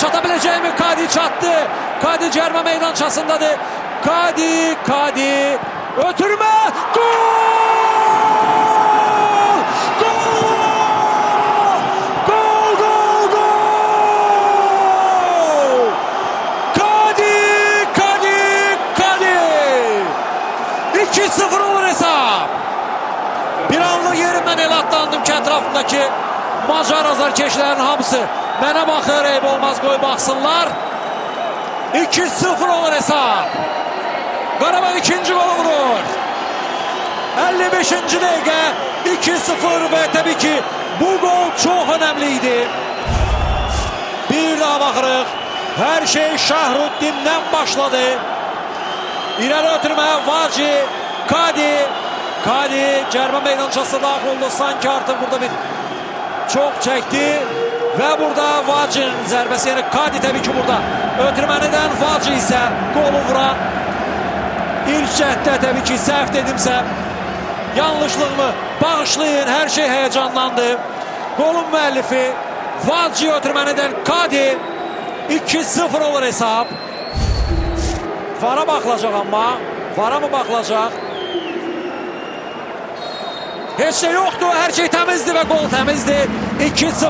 çatabileceği mi? Kadi çattı. Kadi cerme meydançasındadır. Kadi, Kadi. Ötürme. Gol! Gol! Gol, gol! Kadi, Kadi, Kadi! 2-0 olur hesap. Bir anlık yerimden el atlandım ki etrafındaki Macar azarkeşlerin hamısı mənə baxır, eyb qoy baxsınlar. 2-0 olur hesap. Qarabağ ikinci gol vurur. 55. dəqiqə 2-0 və təbii ki bu gol çox önəmliydi. Bir daha baxırıq. Hər şey Şahruddin'dən başladı. İleri ötürme Vaci, Kadi. Kadi Cermen meydançasına daxil oldu. Sanki artık burada bir çok çekti. Ve burada Vaci'nin zərbesi yani Kadi tabii ki burada. Ötürmənədən Vaci ise golü vuran. İlk cəhdə tabii ki səhv dedimsə yanlışlığımı bağışlayın. Her şey heyecanlandı. Golün müəllifi Vaci ötürmənədən Kadi. 2-0 olur hesap. Vara bakılacak ama. Vara mı bakılacak? Heç şey yoktu. Her şey temizdi ve gol temizdi. 2-0.